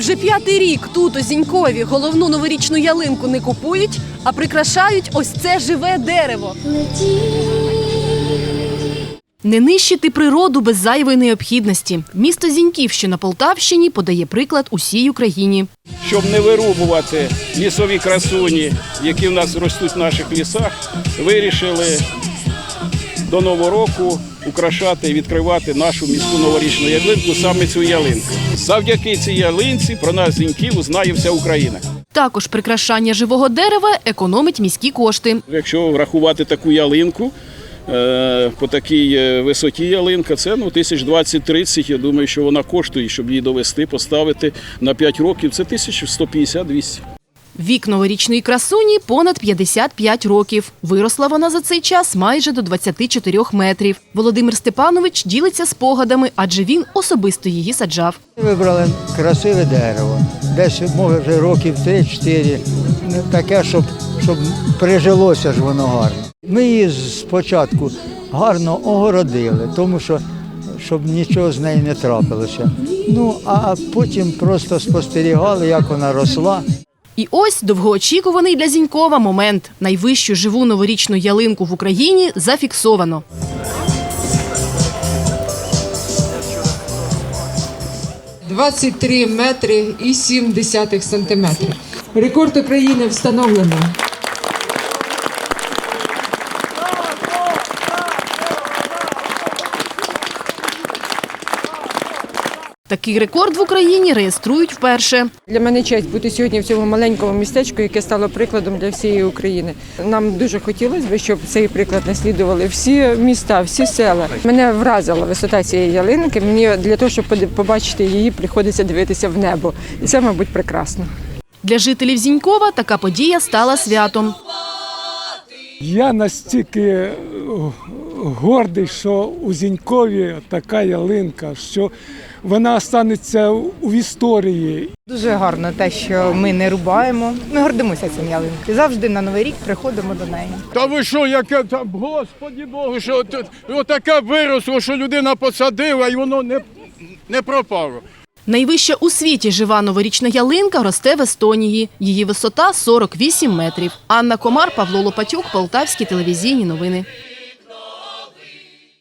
Вже п'ятий рік тут у Зінькові головну новорічну ялинку не купують, а прикрашають ось це живе дерево. Не нищити природу без зайвої необхідності. Місто Зіньків, що на Полтавщині, подає приклад усій Україні. щоб не вирубувати лісові красуні, які в нас ростуть в наших лісах, вирішили до Нового року украшати і відкривати нашу міську новорічну ялинку, саме цю ялинку. Завдяки цій ялинці про нас зіньків узнає вся Україна. Також прикрашання живого дерева економить міські кошти. Якщо врахувати таку ялинку, е, по такій е, висоті ялинка, це ну, тисяч 20-30, я думаю, що вона коштує, щоб її довести, поставити на 5 років, це 1150-200. Вік новорічної красуні понад 55 років. Виросла вона за цей час майже до 24 метрів. Володимир Степанович ділиться спогадами, адже він особисто її саджав. Вибрали красиве дерево. Десь, може, вже років 3-4. Ну, Таке, щоб, щоб прижилося ж воно гарно. Ми її спочатку гарно огородили, тому що щоб нічого з неї не трапилося. Ну, а потім просто спостерігали, як вона росла. І ось довгоочікуваний для Зінькова момент. Найвищу живу новорічну ялинку в Україні зафіксовано. – 23 метри і 7 десятих сантиметрів. Рекорд України встановлено. Такий рекорд в Україні реєструють вперше. Для мене честь бути сьогодні в цьому маленькому містечку, яке стало прикладом для всієї України. Нам дуже хотілося б, щоб цей приклад наслідували всі міста, всі села. Мене вразила висота цієї ялинки. Мені для того, щоб побачити її, приходиться дивитися в небо. І це, мабуть, прекрасно. Для жителів Зінькова така подія стала святом. Я настільки гордий, що у Зінькові така ялинка, що вона останеться у історії. Дуже гарно те, що ми не рубаємо. Ми гордимося цим ялинкою. Завжди на новий рік приходимо до неї. Та ви що, яке там, господі Богу, що тут отаке виросло, що людина посадила і воно не, не пропало. Найвища у світі жива новорічна ялинка росте в Естонії. Її висота 48 метрів. Анна Комар, Павло Лопатюк, Полтавські телевізійні новини.